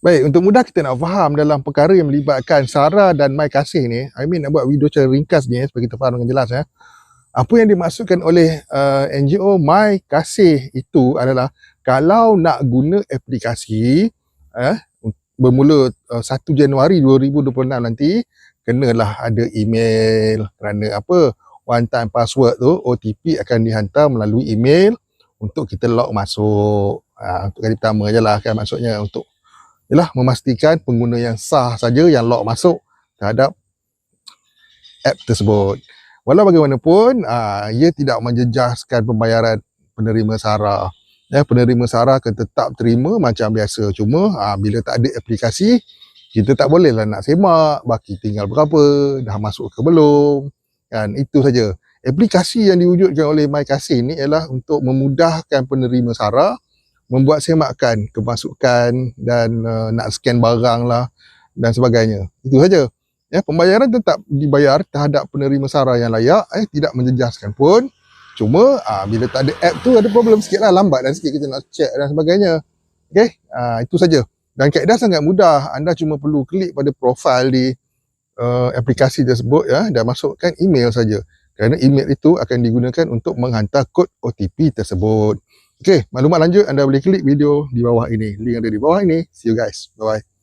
Baik, untuk mudah kita nak faham dalam perkara yang melibatkan Sarah dan Mai Kasih ni, I mean nak buat video secara ringkas ni eh, supaya kita faham dengan jelas ya. Apa yang dimaksudkan oleh uh, NGO Mai Kasih itu adalah kalau nak guna aplikasi eh, bermula uh, 1 Januari 2026 nanti, kenalah ada email kerana apa? One time password tu, OTP akan dihantar melalui email untuk kita log masuk. Uh, untuk kali pertama je lah kan maksudnya untuk ialah memastikan pengguna yang sah saja yang log masuk terhadap app tersebut. Walau bagaimanapun, aa, ia tidak menjejaskan pembayaran penerima SARA. Ya, penerima SARA akan tetap terima macam biasa. Cuma aa, bila tak ada aplikasi, kita tak bolehlah nak semak, baki tinggal berapa, dah masuk ke belum. Kan, itu saja. Aplikasi yang diwujudkan oleh MyKasih ni ialah untuk memudahkan penerima SARA membuat semakan kemasukan dan uh, nak scan barang lah dan sebagainya. Itu saja. Ya, pembayaran tetap dibayar terhadap penerima SARA yang layak, eh, tidak menjejaskan pun. Cuma uh, bila tak ada app tu ada problem sikit lah, lambat dan sikit kita nak check dan sebagainya. Okay, uh, itu saja. Dan kaedah sangat mudah. Anda cuma perlu klik pada profil di uh, aplikasi tersebut ya dan masukkan email saja. Kerana email itu akan digunakan untuk menghantar kod OTP tersebut. Okey, maklumat lanjut anda boleh klik video di bawah ini. Link ada di bawah ini. See you guys. Bye bye.